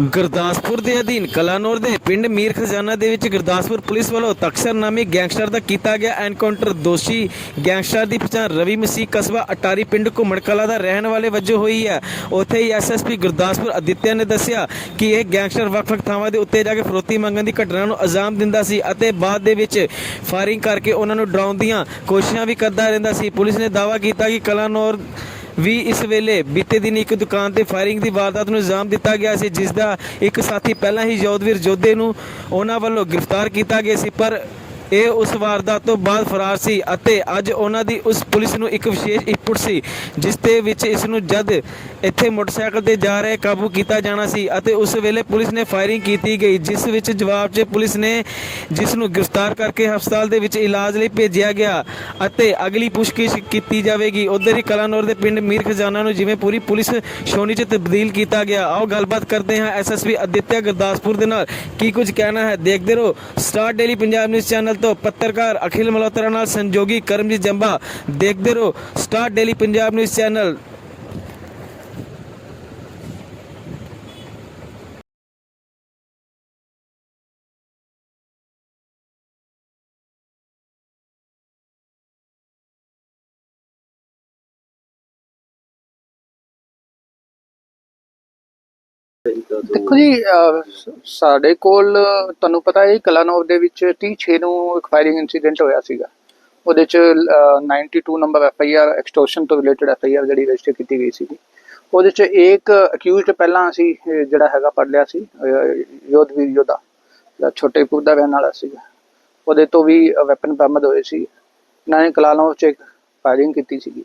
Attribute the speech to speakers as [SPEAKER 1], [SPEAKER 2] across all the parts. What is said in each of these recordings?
[SPEAKER 1] ਗੁਰਦਾਸਪੁਰ ਦੇ ਅਧੀਨ ਕਲਾਨੌਰ ਦੇ ਪਿੰਡ ਮੀਰ ਖਜ਼ਾਨਾ ਦੇ ਵਿੱਚ ਗੁਰਦਾਸਪੁਰ ਪੁਲਿਸ ਵੱਲੋਂ ਤਕਸਰ ਨਾਮੀ ਗੈਂਗਸਟਰ ਦਾ ਕੀਤਾ ਗਿਆ ਐਨਕਾਊਂਟਰ ਦੋਸ਼ੀ ਗੈਂਗਸਟਰ ਦੀ ਪਛਾਣ ਰਵੀ ਮਸੀਹ ਕਸਬਾ ਅਟਾਰੀ ਪਿੰਡ ਘੁੰਮਣ ਕਲਾ ਦਾ ਰਹਿਣ ਵਾਲੇ ਵਜੋਂ ਹੋਈ ਹੈ। ਉੱਥੇ ਹੀ ਐਸਐਸਪੀ ਗੁਰਦਾਸਪੁਰ ਅਦਿੱਤਿਆ ਨੇ ਦੱਸਿਆ ਕਿ ਇਹ ਗੈਂਗਸਟਰ ਵੱਖ-ਵੱਖ ਥਾਵਾਂ ਦੇ ਉੱਤੇ ਜਾ ਕੇ ਫਰੋਤੀ ਮੰਗਣ ਦੀ ਘਟਨਾ ਨੂੰ ਅੰਜਾਮ ਦਿੰਦਾ ਸੀ ਅਤੇ ਬਾਅਦ ਦੇ ਵਿੱਚ ਫਾਇਰਿੰਗ ਕਰਕੇ ਉਹਨਾਂ ਨੂੰ ਡਰਾਉਣ ਦੀਆਂ ਕੋਸ਼ਿਸ਼ਾਂ ਵੀ ਕਰਦਾ ਰਹਿੰਦਾ ਸੀ। ਪੁਲਿਸ ਨੇ ਦਾਅਵਾ ਕੀਤਾ ਕਿ ਕਲਾਨੌਰ ਵੀ ਇਸ ਵੇਲੇ ਬੀਤੇ ਦਿਨ ਇੱਕ ਦੁਕਾਨ ਤੇ ਫਾਇਰਿੰਗ ਦੀ ਵਾਰਦਾਤ ਨੂੰ ਇਲਜ਼ਾਮ ਦਿੱਤਾ ਗਿਆ ਸੀ ਜਿਸ ਦਾ ਇੱਕ ਸਾਥੀ ਪਹਿਲਾਂ ਹੀ ਯੋਧਵੀਰ ਜੋਧੇ ਨੂੰ ਉਹਨਾਂ ਵੱਲੋਂ ਗ੍ਰਿਫਤਾਰ ਕੀਤਾ ਗਿਆ ਸੀ, ਪਰ ਇਹ ਉਸ ਵਾਰਦਾਤ ਤੋਂ ਬਾਅਦ ਫਰਾਰ ਸੀ ਅਤੇ ਅੱਜ ਉਹਨਾਂ ਦੀ ਉਸ ਪੁਲਿਸ ਨੂੰ ਇੱਕ ਵਿਸ਼ੇਸ਼ ਇਨਪੁਟ ਸੀ, ਜਿਸ ਦੇ ਵਿੱਚ ਇਸ ਨੂੰ ਜਦ ਇੱਥੇ ਮੋਟਰਸਾਈਕਲ ਤੇ ਜਾ ਰਹੇ ਕਾਬੂ ਕੀਤਾ ਜਾਣਾ ਸੀ ਅਤੇ ਉਸ ਵੇਲੇ ਪੁਲਿਸ ਨੇ ਫਾਇਰਿੰਗ ਕੀਤੀ ਗਈ, ਜਿਸ ਵਿੱਚ ਜਵਾਬ 'ਚ ਪੁਲਿਸ ਨੇ ਜਿਸ ਨੂੰ ਗ੍ਰਿਫਤਾਰ ਕਰਕੇ ਹਸਪਤਾਲ ਦੇ ਵਿੱਚ ਇਲਾਜ ਲਈ ਭੇਜਿਆ ਗਿਆ ਅਤੇ ਅਗਲੀ ਪੁੱਛਗਿੱਛ ਕੀਤੀ ਜਾਵੇਗੀ। ਉਧਰ ਹੀ ਕਲਾਨੌਰ ਦੇ ਪਿੰਡ ਮੀਰ ਖਜ਼ਾਨਾ ਨੂੰ ਜਿਵੇਂ ਪੂਰੀ ਪੁਲਿਸ ਸ਼ੋਨੀ 'ਚ ਤਬਦੀਲ ਕੀਤਾ ਗਿਆ। ਆਓ ਗੱਲਬਾਤ ਕਰਦੇ ਹਾਂ ਐਸਐਸਪੀ ਅਦਿੱਤਿਆ ਗੁਰਦਾਸਪੁਰ ਦੇ ਨਾਲ। ਕੀ ਕੁਝ ਕਹਿਣਾ ਹੈ? ਦੇਖਦੇ ਰਹੋ Star Daily Punjab News channel ਤੋਂ ਪੱਤਰਕਾਰ ਅਖਿਲ ਮਲਹੋਤਰਾ ਨਾਲ ਸੰਜੋਗੀ ਕਰਮਜੀਤ ਜੰਬਾ ਦੇਖਦੇ ਰਹੋ Star Daily Punjab News channel.
[SPEAKER 2] ਦੇਖੋ ਜੀ ਸਾਡੇ ਕੋਲ ਤੁਹਾਨੂੰ ਪਤਾ ਹੈ ਕਲਾਨੌਰ ਦੇ ਵਿੱਚ 36 ਨੂੰ ਇੱਕ ਫਾਇਰਿੰਗ ਇਨਸੀਡੈਂਟ ਹੋਇਆ ਸੀਗਾ। ਉਹਦੇ ਚ ਅਹ, 92 number F I R extortion ਤੋਂ ਰਿਲੇਟਡ ਐਫ ਆਈ ਆਰ ਜਿਹੜੀ ਰਜਿਸਟਰ ਕੀਤੀ ਗਈ ਸੀ ਉਹਦੇ ਚ ਇੱਕ ਅਕਿਊਜ਼ਡ ਪਹਿਲਾਂ ਅਸੀਂ ਜਿਹੜਾ ਹੈਗਾ ਪੜ ਲਿਆ ਸੀ ਯੋਧਵੀਰ ਯੋਧਾ ਜਿਹੜਾ ਛੋਟੇਪੁਰ ਦਾ ਰਹਿਣ ਵਾਲਾ ਸੀਗਾ। ਉਹਦੇ ਤੋਂ ਵੀ ਵੈਪਨ ਬਰਾਮਦ ਹੋਏ ਸੀ। ਇਹਨਾਂ ਨੇ ਕਲਾਨੌਰ ਚ ਇੱਕ ਫਾਇਰਿੰਗ ਕੀਤੀ ਸੀਗੀ।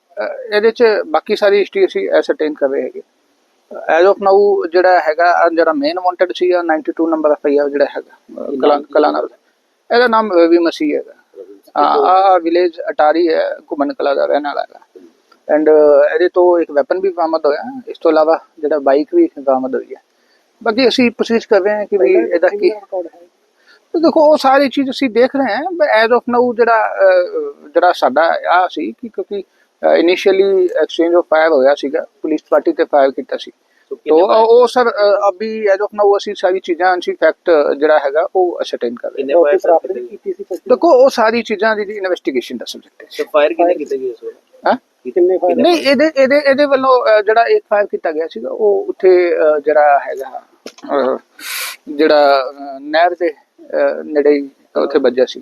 [SPEAKER 2] ਇਹਦੇ ਚ ਬਾਕੀ ਸਾਰੀ ਹਿਸਟਰੀ ਅਸੀਂ ਐਸਰਟੇਨ ਕਰ ਰਹੇ ਹੈਗੇ। ਐਜ਼ ਆਫ ਨਾਊ ਜਿਹੜਾ ਹੈਗਾ ਜਿਹੜਾ ਮੇਨ ਵਾਂਟਡ ਸੀ ਆ 92 ਨੰਬਰ ਐਫ ਆਈ ਆਰ ਜਿਹੜਾ ਹੈਗਾ ਕਲਾ ਦਾ। ਇਹਦਾ ਨਾਮ ਰਵੀ ਮਸੀਹ ਹੈਗਾ। ਆ ਆ ਵਿਲੇਜ ਅਟਾਰੀ ਹੈ ਘੁਮਨ ਕਲਾ ਦਾ ਰਹਿਣ ਵਾਲਾ ਹੈਗਾ। ਐਂਡ ਇਹਦੇ ਤੋਂ ਇੱਕ ਵੈਪਨ ਵੀ ਬਰਾਮਦ ਹੋਇਆ। ਇਸ ਤੋਂ ਇਲਾਵਾ ਜਿਹੜਾ ਬਾਈਕ ਵੀ ਬਰਾਮਦ ਹੋਈ ਹੈ। ਬਾਕੀ ਅਸੀਂ ਪੁੱਛਗਿੱਛ ਕਰ ਰਹੇ ਹਾਂ ਕਿ ਵੀ ਇਹਦਾ ਕੀ ਤੇ ਦੇਖੋ ਉਹ ਸਾਰੀ ਚੀਜ਼ ਅਸੀਂ ਦੇਖ ਰਹੇ ਹਾਂ ਐਜ਼ ਆਫ ਨਾਊ ਜਿਹੜਾ ਜਿਹੜਾ ਸਾਡਾ ਆ ਸੀ ਕਿ ਕਿਉਂਕਿ ਇਨੀਸ਼ੀਅਲੀ ਐਕਸਚੇਂਜ ਆਫ ਫਾਇਰ ਹੋਇਆ ਸੀਗਾ ਪੁਲਿਸ ਪਾਰਟੀ ਤੇ ਫਾਇਰ ਕੀਤਾ ਸੀ। ਤੋ ਉਹ ਸਰ ਅਭੀ ਐਜ਼ ਆਫ ਨਾਊ ਅਸੀਂ ਸਾਰੀ ਚੀਜ਼ਾਂ ਅਸੀਂ ਫੈਕਟ ਜਿਹੜਾ ਹੈਗਾ ਉਹ ਅਸਰਟੇਨ ਕਰ ਰਹੇ ਹਾਂ। ਦੇਖੋ ਉਹ ਸਾਰੀ ਚੀਜ਼ਾਂ ਦੀ ਇਨਵੈਸਟੀਗੇਸ਼ਨ ਦਾ ਸਬਜੈਕਟ ਹੈ।
[SPEAKER 3] ਫਾਇਰ ਕਿੰਨੇ ਕੀਤੇ ਗਏ ਉਸ ਵੇਲੇ?
[SPEAKER 2] ਹਾਂ?
[SPEAKER 3] ਕਿੰਨੇ ਫਾਇਰ
[SPEAKER 2] ਨਹੀਂ ਇਹਦੇ ਇਹਦੇ ਇਹਦੇ ਵੱਲੋਂ ਜਿਹੜਾ ਇੱਕ ਫਾਇਰ ਕੀਤਾ ਗਿਆ ਸੀਗਾ ਉਹ ਉੱਥੇ ਜਿਹੜਾ ਹੈਗਾ ਜਿਹੜਾ ਨਹਿਰ ਦੇ ਨੇੜੇ ਉੱਥੇ ਵੱਜਿਆ ਸੀ